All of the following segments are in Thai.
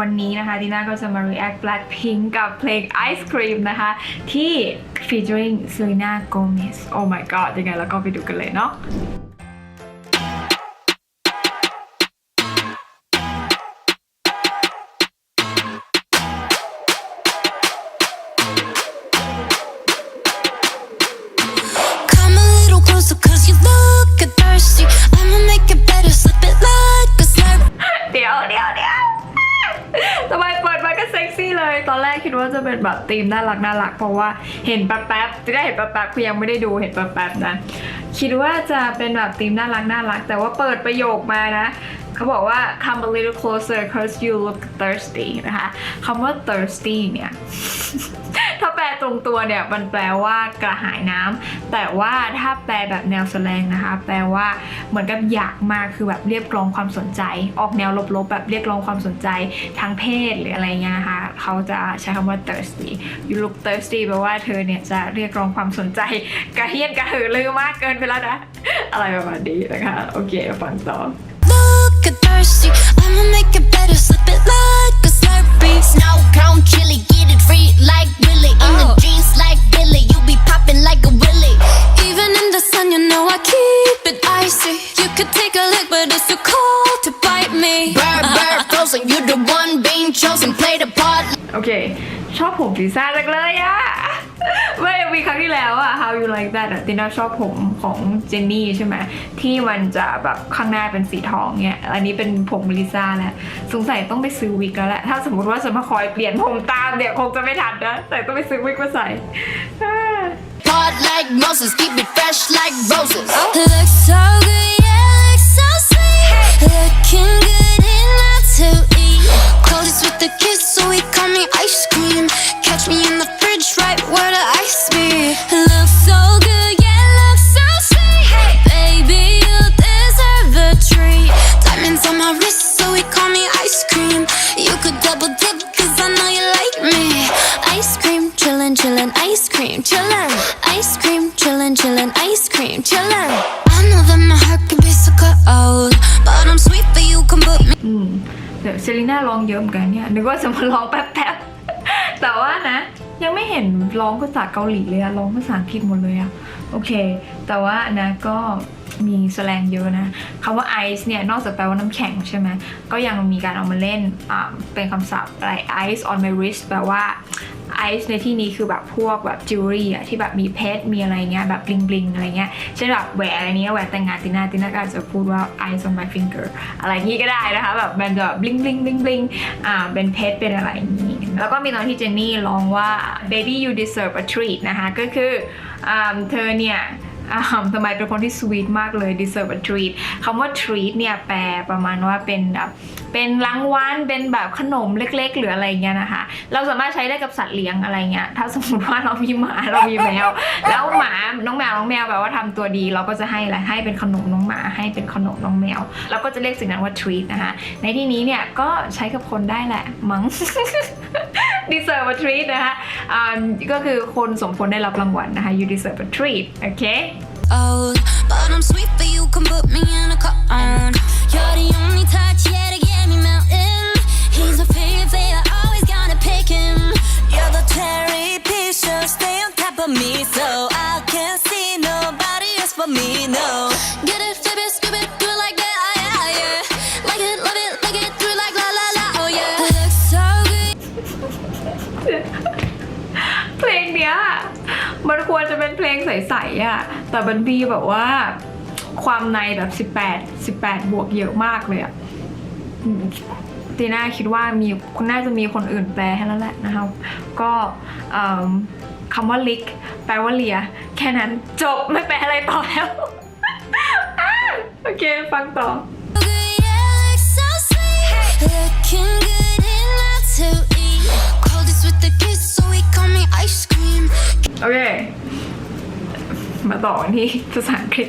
วันนี้นะคะดีน่าก็จะมา react Blackpink กับเพลง Ice Cream นะคะ ที่ featuring Selena Gomez oh my god ยังไงแล้วก็ไปดูกันเลยเนาะ เป็นแบบธีมน่ารักน่ารักเพราะว่าเห็นแป๊บๆจะได้เห็นแป๊บๆคือยังไม่ได้ดูเห็นแป๊บๆนะ คิดว่าจะเป็นแบบธีมน่ารักน่ารัก แต่ว่าเปิดประโยคมานะ เขาบอกว่า come a little closer cause you look thirsty นะคะคำว่า thirsty เนี่ย ถ้าแปลตรงตัวเนี่ย มันแปลว่ากระหายน้ำ แต่ว่าถ้าแปลแบบแนวแสลงนะคะ แปลว่าเหมือนกับอยากมากคือแบบเรียกร้องความสนใจ ออกแนวลบๆ แบบเรียกร้องความสนใจทางเพศหรืออะไรเงี้ยนะคะ เขาจะใช้คำว่า thirsty you look thirsty แปลว่าเธอเนี่ยจะเรียกร้องความสนใจ กระเฮียนกระหือรือมากเกินไปแล้วนะ อะไรประมาณนี้นะคะ โอเคฟังต่อ thirsty I'ma make it better, slip it like a slurpee Snow cone chili, get it free like Willy In the jeans like Billy, you be popping like a willy Even in the sun, you know I keep it icy You could take a lick, but it's too cold to bite me Bird, bird, frozen, you the one being chosen Play the part โอเค ชอบผมลิซ่าจังเลยอะไม่ มีครั้งที่แล้วอะ How you like that อะติน่าชอบผมของเจนนี่ใช่ไหมที่มันจะแบบข้างหน้าเป็นสีทองเนี่ย อันนี้เป็นผมลิซ่าแหละสงสัยต้องไปซื้อวิกแล้วแหละ ถ้าสมมติว่าจะมาคอยเปลี่ยนผมตามเนี่ย คงจะไม่ทันนะ แต่ต้องไปซื้อวิกมาใส่อ่า Part like Moses, keep it fresh like roses. Looks so good, yeah, looks so sweet. Looking good enough to eat. Coldest with the kiss, so he call me ice cream. Catch me in the fridge, right where the เซรีน่าร้องเยอะเหมือนกันเนี่ยนึกว่าจะมาร้องแป๊บๆแต่ว่านะ ยังไม่เห็นร้องภาษาเกาหลีเลยอะร้องภาษาอังกฤษหมดเลยอะโอเค แต่ว่านะก็มีแสแลงเยอะนะคำว่าไอซ์เนี่ย นอกจากแปลว่าน้ำแข็งใช่ไหม ก็ยังมีการเอามาเล่นเป็นคำศัพท์อะไร ice on my wrist แปลว่า ไอซ์ในที่นี้คือแบบพวกแบบจิวเวลรี่อะที่แบบมีเพชรมีอะไรเงี้ยแบบบลิงบลิงอะไรเงี้ยเช่นแบบแหวนอะไรเนี้ยแหวนแต่งงานตินาตินาก็อาจจะพูดว่า eyes on my finger อะไรนี้ก็ได้นะคะแบบมันจะบลิงบลิงบลิงบลิงอ่าเป็นเพชรเป็นอะไรนี้ แล้วก็มีตอนที่เจนนี่ร้องว่า baby you deserve a treat นะคะก็คืออ่าเธอเนี่ย อ่าทำไมเป็นคนที่สวีทมากเลย deserve a treat คำว่า treat เนี่ยแปลประมาณว่าเป็นแบบเป็นรางวัลเป็นแบบขนมเล็ก ๆ หรืออะไรเงี้ยนะคะ เราสามารถใช้ได้กับสัตว์เลี้ยงอะไรเงี้ย ถ้าสมมติว่าเรามีหมาเรามีแมว แล้วหมาน้องแมวน้องแมวแบบว่าทำตัวดี เราก็จะให้อะไรให้เป็นขนมน้องหมาให้เป็นขนมน้องแมวเราก็จะเรียกสิ่งนั้นว่า treat นะคะ ในที่นี้เนี่ยก็ใช้กับคนได้แหละมั้ง deserve a treat นะคะอ่าก็คือคนสมควรได้รับรางวัลนะคะ you deserve a treat โอเค old, but I'm sweet, but you can put me in a cone. You're the only touch, yeah, to get me melting. He's a favorite, I always gotta pick him. You're the cherry piece, so stay on top of me, so I can't see nobody else but me, no. เพลงเนี้ยมันควรจะเป็นเพลงใสๆอะแต่มันมีแบบว่า ความในแบบ 18 18 บวกเยอะมากเลยอะตีน่าคิดว่ามีคุณน่าจะมีคนอื่นแปลให้แล้วแหละนะครับ ก็คำว่าลิก แปลว่าเลีย แค่นั้นจบไม่แปลอะไรต่อแล้วอโอเค ฟังต่อ ต่อกันที่ภาษาอังกฤษ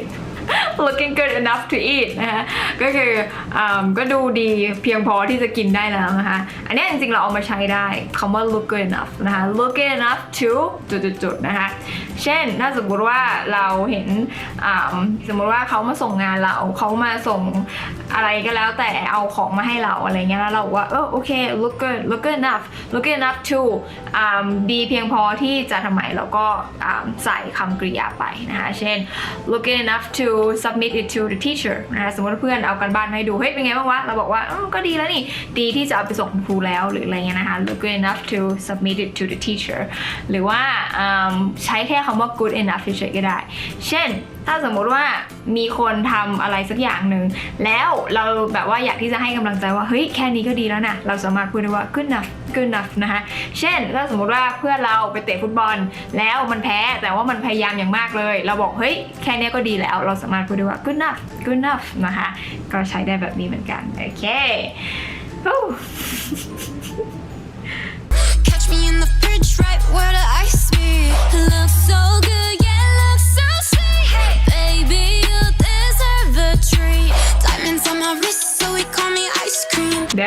looking good enough to eat นะคะก็คืออ่าก็ดูดีเพียงพอที่จะกินได้แล้วนะคะ อันนี้จริงๆ เราเอามาใช้ได้คำว่า look good enough นะคะ look good enough to จุดๆๆนะคะ เช่น ถ้าสมมติว่าเราเห็นสมมติว่าเขามาส่งงานเราเขามาส่งอะไรก็แล้วแต่เอาของมาให้เราอะไรเงี้ยแล้วเราว่าเออโอเค look good look good enough look good enough to อ่าดีเพียงพอที่จะทำไมเราก็อ่าใส่คำกริยาไปนะคะ เช่น look good enough to submit it to the teacher นะคะสมมติเพื่อนเอากันบ้านมาให้ดูเฮ้ยเป็นไงบ้างวะเราบอกว่าก็ดีแล้วนี่ดีที่จะเอาไปส่งครูแล้วหรืออะไรเงี้ยนะคะ look good enough to submit it to the teacher หรือว่าใช้แค่คำว่า good enough เฉยๆก็ได้ เช่นถ้าสมมุติว่ามีคนทำอะไรสักอย่างหนึ่งแล้วเราแบบว่าอยากที่จะให้กำลังใจว่าเฮ้ยแค่นี้ก็ดีแล้วนะเราสามารถพูดได้ว่า good enough good enough นะคะเช่น ถ้าสมมุติว่าเพื่อนเราไปเตะฟุตบอล แล้วมันแพ้แต่ว่ามันพยายามอย่างมากเลย เราบอกเฮ้ยแค่นี้ก็ดีแล้ว เราสามารถพูดได้ว่า good enough good enough นะคะก็ใช้ได้แบบนี้เหมือนกันโอเคฮู้ Catch me in the fridge right where the ice be.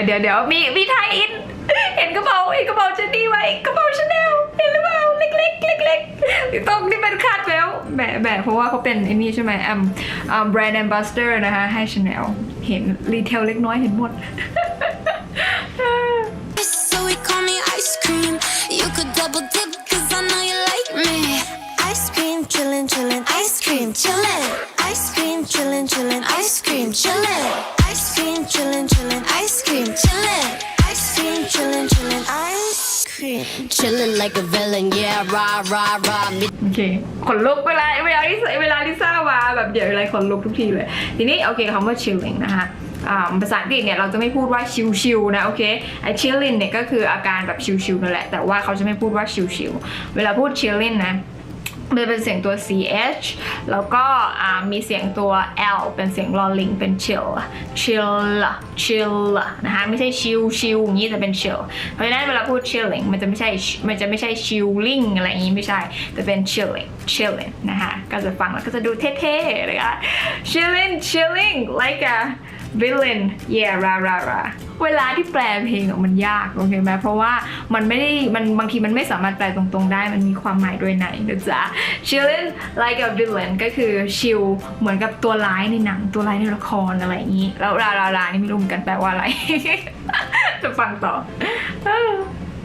เดี๋ยวเดี๋ยวมีมีไทยอิน เห็นกระเป๋าเห็นกระเป๋าชนนีไว้กระเป๋าชาแนลเห็นหรือเปล่าเล็กๆเล็กๆตรงที่เป็นคาดแล้วแหมแหมเพราะว่าเขาเป็นไอ้นี่ใช่ไหมแอมแบรนด์แอมบาสเตอร์นะคะให้ชาแนลเห็นรีเทลเล็กน้อยเห็นหมด So he call me ice cream. You could double dip, เคขนลุกเวลาเวลาที่เวลาที่ทราบว่าแบบเดี๋ยวอะไรขนลุกทุกทีเลย ทีนี้โอเคคำว่า chilling นะคะภาษาอังกฤษเนี่ยเราจะไม่พูดว่าชิวๆนะโอเคไอ้ chilling เนี่ยก็คืออาการแบบชิวๆนั่นแหละแต่ว่าเขาจะไม่พูดว่าชิวๆเวลาพูด chilling นะ มันเป็นเสียงตัว ch แล้วก็มีเสียงตัว l เป็นเสียงลอลิงเป็น chill chill chill นะคะไม่ใช่ chill chill อย่างนี้แต่เป็น chill เพราะฉะนั้นเวลาพูด chilling มันจะไม่ใช่มันจะไม่ใช่ chilling อะไรอย่างนี้ไม่ใช่แต่เป็น chilling chilling นะคะก็จะฟังแล้วก็จะดูเท่ๆเลยค่ะ chilling chilling like a villain yeah ราราราเวลาที่แปลเพลงมันยากโอเคไหมเพราะว่ามันไม่ได้มันบางทีมันไม่สามารถแปลตรงๆได้มันมีความหมายด้วยในนะจ๊ะ chillin like a villain ก็คือชิลเหมือนกับตัวร้ายในหนังตัวร้ายในละครอะไรอย่างนี้ แล้วรารารานี่ไม่รู้เหมือนกันแปลว่าอะไร จะฟังต่อ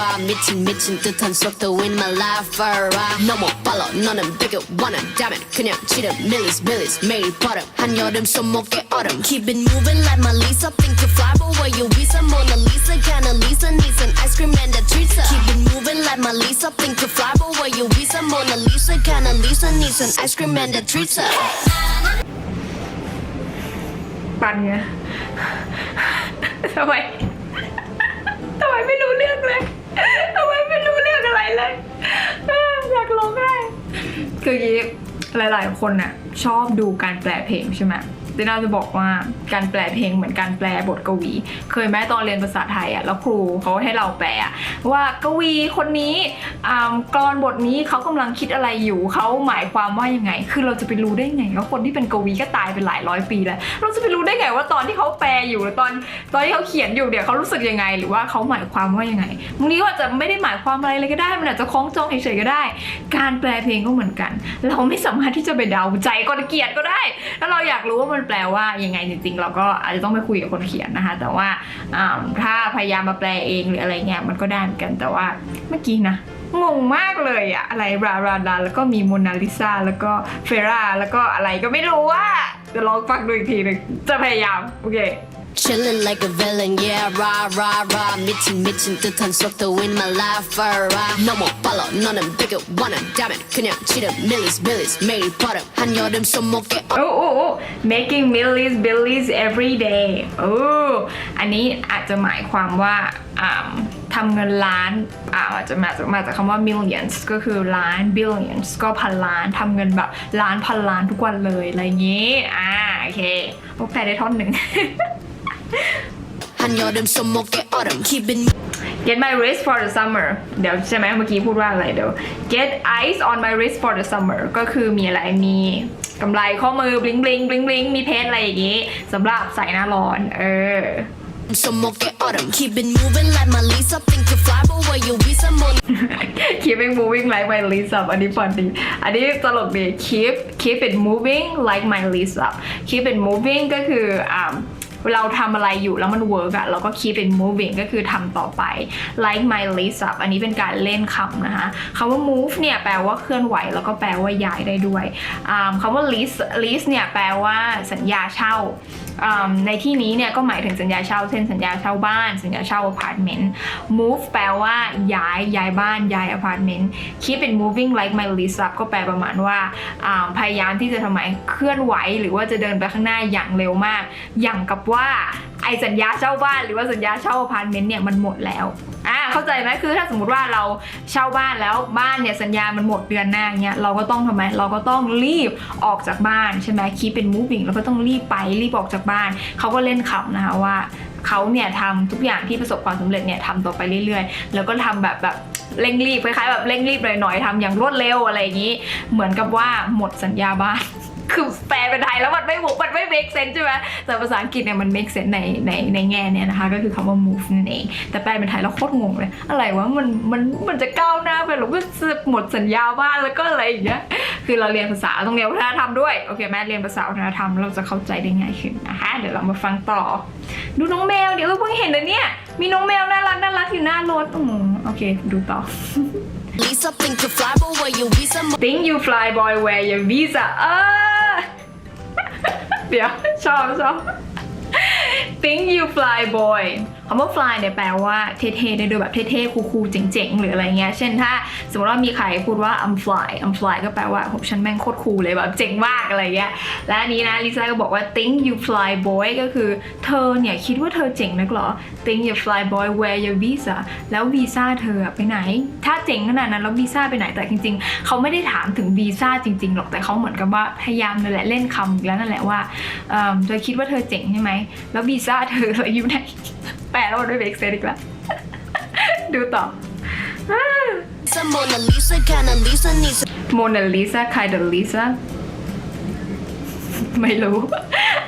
아, 미친 미친 듯한 속도 in my life alright 너무 빨라 너는 bigger 원한다면 그냥 지름 millies millies 매일 버릇 한여름 손목에 얼음 Keep it moving like my Lisa Think you fly but where you visa Mona Lisa kinda Lisa needs an ice cream and a treat Keep it moving like my Lisa Think you fly but where you visa Mona Lisa kinda Lisa needs an ice cream and a treat ปันไง ทำไม ทำไมไม่รู้เรื่องเลย ทำไมไม่รู้เรื่องอะไรเลยอยากร้องไห้คือยิบหลาย ๆ คนน่ะชอบดูการแปลเพลงใช่ไหม ต่น่าจะบอกว่าการแปลเพลงเหมือนการแปลบทกวี เคยไหมตอนเรียนภาษาไทยอะแล้วครูเขาให้เราแปลว่ากวีคนนี้กรอนบทนี้เขากำลังคิดอะไรอยู่เขาหมายความว่ายังไง คือเราจะไปรู้ได้ไงว่าคนที่เป็นกวีก็ตายไปหลายร้อยปีแล้ว เราจะไปรู้ได้ไงว่าตอนที่เขาแปลอยู่หรือตอนตอนที่เขาเขียนอยู่เนี่ยวเขารู้สึกยังไง หรือว่าเขาหมายความว่ายังไงบางทีก็อาจจะไม่ได้หมายความอะไรเลยก็ได้ มันอาจจะคล้องจองเฉยๆก็ได้ การแปลเพลงก็เหมือนกัน เราไม่สามารถที่จะไปเดาใจคนเขียนก็ได้ถ้าเราอยากรู้ว่ามันแปลว่ายังไงจริงๆ เราก็อาจจะต้องไปคุยกับคนเขียนนะคะ แต่ว่าถ้าพยายามมาแปลเองหรืออะไรเงี้ยมันก็ได้เหมือนกันแต่ว่าเมื่อกี้นะงงมากเลยอะอะไรราราดาแล้วก็มีโมนาลิซาแล้วก็เฟราแล้วก็อะไรก็ไม่รู้ว่าจะลองฟังดูอีกทีหนึงจะพยายาม โอเค Chillin' like a villain, yeah, rah, rah, rah. 미친, 미친 듯한 속도 in my life, alright. 너무 빨라, 너는 bigger, 원한다면 그냥 지름 millies, millies. 매일 버릇, 한여름 손목에 โอ้โอ้โอ้ making millions billions every day โอ้อันนี้อาจจะหมายความว่าอ่าทำเงินล้านอ่าอาจจะมาจากมาจากคำว่า millions ก็คือล้าน billions ก็พันล้านทำเงินแบบล้านพันล้านทุกวันเลยอะไรอย่างนี้ อ่า โอเคพวกแปลได้ท่อนหนึ่ง Get my wrist for the summer เดี๋ยวใช่ไหมเมื่อกี้พูดว่าอะไรเดี๋ยว Get ice on my wrist for the summer ก็คือมีอะไรมีกำไรข้อมือบลิงบลิงบลิงบลิงมีเพชรอะไรอย่างงี้สำหรับใส่หน้าร้อน เออ keep it moving like my leaves up อันนี้ฟันดี อันนี้ตลกดี keep keep it moving like my leaves up keep it moving ก็คืออ่า เราทำอะไรอยู่แล้วมันเวิร์กอะเราก็ keep it moving ก็คือทำต่อไป like my list up อันนี้เป็นการเล่นคำนะคะคำว่า move เนี่ยแปลว่าเคลื่อนไหวแล้วก็แปลว่าย้ายได้ด้วยคำว่า lease lease เนี่ยแปลว่าสัญญาเช่าในที่นี้เนี่ยก็หมายถึงสัญญาเช่าเช่นสัญญาเช่าบ้าน สัญญาเช่าอพาร์ตเมนต์ move แปลว่าย้ายย้ายบ้านย้ายอพาร์ตเมนต์ keep it moving like my list up ก็แปลประมาณว่าพยายามที่จะทำไมเคลื่อนไหว หรือว่าจะเดินไปข้างหน้าอย่างเร็วมาก อย่างกับว่าไอสัญญาเช่าบ้านหรือว่าสัญญาเช่าอพาร์ตเมนต์เนี่ยมันหมดแล้วอ่าเข้าใจไหมคือถ้าสมมติว่าเราเช่าบ้านแล้วบ้านเนี่ยสัญญามันหมดเดือนหน้าเนี่ยเราก็ต้องทำไมเราก็ต้องรีบออกจากบ้านใช่ไหม keep it moving เราก็ต้องรีบไปรีบออกจากบ้าน เขาก็เล่นขำนะคะว่าเขาเนี่ยทำทุกอย่างที่ประสบความสำเร็จเนี่ยทำต่อไปเรื่อยๆ แล้วก็ทำแบบแบบเร่งรีบคล้ายๆแบบเร่งรีบหน่อยๆทำอย่างรวดเร็วอะไรอย่างนี้ เหมือนกับว่าหมดสัญญาบ้าน คือแปลเป็นไทยแล้วมันไม่บุกมันไม่ make sense ใช่ไหมแต่ภาษาอังกฤษเนี่ยมัน make sense ในในในแง่เนี่ยนะคะ ก็คือคำว่า move นั่นเอง แต่แปลเป็นไทยแล้วโคตรงงเลย อะไรวะมันมันมันจะก้าวหน้าไปหรือว่าจะหมดสัญญาบ้านแล้วก็อะไรอย่างเงี้ยคือเราเรียนภาษาต้องเรียนวัฒนธรรมด้วยโอเคแม่เรียนภาษาวัฒนธรรมเราจะเข้าใจได้ง่ายขึ้นนะคะ เดี๋ยวเรามาฟังต่อ ดูน้องแมวเดี๋ยวเพิ่งเห็นเลยเนี่ยมีน้องแมวน่ารักน่ารักอยู่หน้ารถอืมโอเค ดูต่อ Lisa think you fly, but where you visa? Think you fly boy wear your visa เออ เดี๋ยว ชอบชอบ Think you fly boy คำว่า fly เนี่ยแปลว่าเท่ๆได้ด้วยแบบเท่ๆคูลๆเจ๋งๆ หรืออะไรเงี้ย เช่นถ้าสมมติว่ามีใครพูดว่า I'm fly I'm fly ก็แปลว่าโหฉันแม่งโคตรคูลเลยแบบเจ๋งมากอะไรเงี้ย และอันนี้นะลิซ่าก็บอกว่า think you fly boy ก็คือเธอเนี่ยคิดว่าเธอเจ๋งนักหรอ think you fly boy where your visa แล้ววีซ่าเธอไปไหน ถ้าเจ๋งขนาดนั้นแล้ววีซ่าไปไหนแต่จริง ๆ เขาไม่ได้ถามถึงวีซ่าจริงๆหรอกแต่เขาเหมือนกับว่าพยายามนั่นแหละเล่นคำแล้วนั่นแหละว่าเอิ่มเธอคิดว่าเธอเจ๋งใช่ไหมแล้ววีซ่าเธออยู่ไหน แปลแล้วมันไม่เบรกเซนอีกแล้ว ดูต่อ Some Mona Lisa, kinda Lisa needs โมนาลิซาใครเดลิซาไม่รู้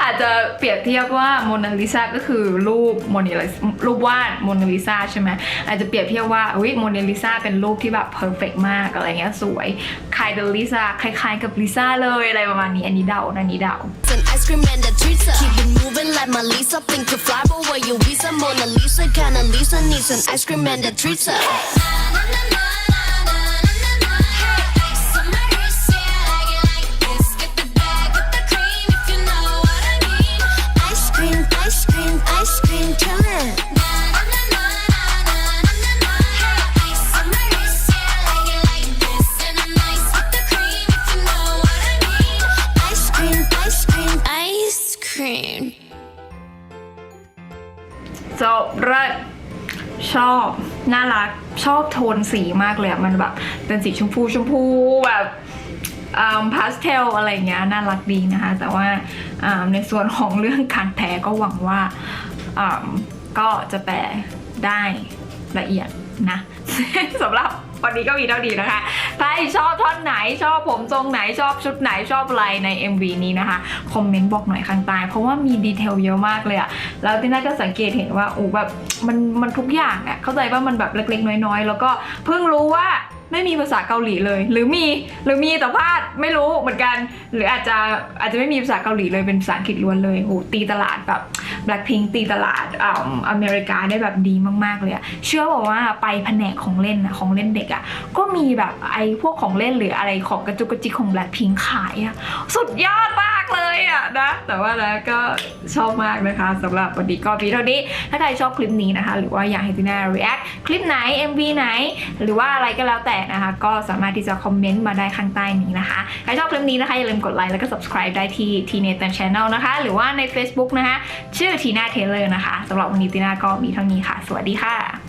อาจจะเปรียบเทียบว่าโมนาลิซาก็คือรูปโมนาลิรูปวาดโมนาลิซาใช่ไหมอาจจะเปรียบเทียบว่าอุ้ยโมนาลิซาเป็นรูปที่แบบเพอร์เฟกมากอะไรเงี้ยสวยใครเดลิซาคล้ายๆกับลิซาเลยอะไรประมาณนี้อันนี้เดาอันนี้เดา ice cream and a treat her. Keep it moving like my Lisa think you fly, but where you visa? Mona Lisa, kinda Lisa needs an ice cream and a treat her. Ice ชอบน่ารักชอบโทนสีมากเลยอะมันแบบเป็นสีชมพูชมพูแบบพาสเทลอะไรเงี้ยน่ารักดีนะคะ แต่ว่าในส่วนของเรื่องการแปลก็หวังว่าอ่าก็จะแปลได้ละเอียดนะสำหรับ วันนี้ก็มีเท่านี้นะคะ ถ้าชอบท่อนไหนชอบผมทรงไหนชอบชุดไหนชอบอะไรใน MV นี้นะคะ คอมเมนต์บอกหน่อยข้างใต้เพราะว่ามีดีเทลเยอะมากเลยอะแล้วที่น่าจะสังเกตเห็นว่าโอ้แบบมันมันทุกอย่างอะเข้าใจว่ามันแบบเล็กๆ น้อยๆ แล้วก็เพิ่งรู้ว่า ไม่มีภาษาเกาหลีเลย หรือมีหรือมีแต่พลาดไม่รู้เหมือนกัน หรืออาจจะอาจจะไม่มีภาษาเกาหลีเลยเป็นภาษาอังกฤษล้วนเลยโอ้ตีตลาดแบบ Blackpink ตีตลาดอ่าอเมริกาได้แบบดีมากๆเลยอะเชื่อบอกว่าไปแผนกของเล่นอะของเล่นเด็กอะก็มีแบบไอ้พวกของเล่นหรืออะไรของกระจุกกระจิกของ Blackpink ขายอะสุดยอดมากเลย นะแต่ว่านะก็ชอบมากนะคะสำหรับวันนี้ก็มีเท่านี้ ถ้าใครชอบคลิปนี้นะคะ หรือว่าอยากให้ติน่า react คลิปไหน MV ไหน หรือว่าอะไรก็แล้วแต่นะคะ ก็สามารถที่จะคอมเมนต์มาได้ข้างใต้นี้นะคะ ใครชอบคลิปนี้นะคะอย่าลืมกดไลค์แล้วก็ subscribe ได้ที่ t n a t a n Channel นะคะ หรือว่าใน Facebook นะคะ ชื่อ Tina Taylor นะคะสำหรับวันนี้ติน่าก็มีเท่านี้ค่ะ สวัสดีค่ะ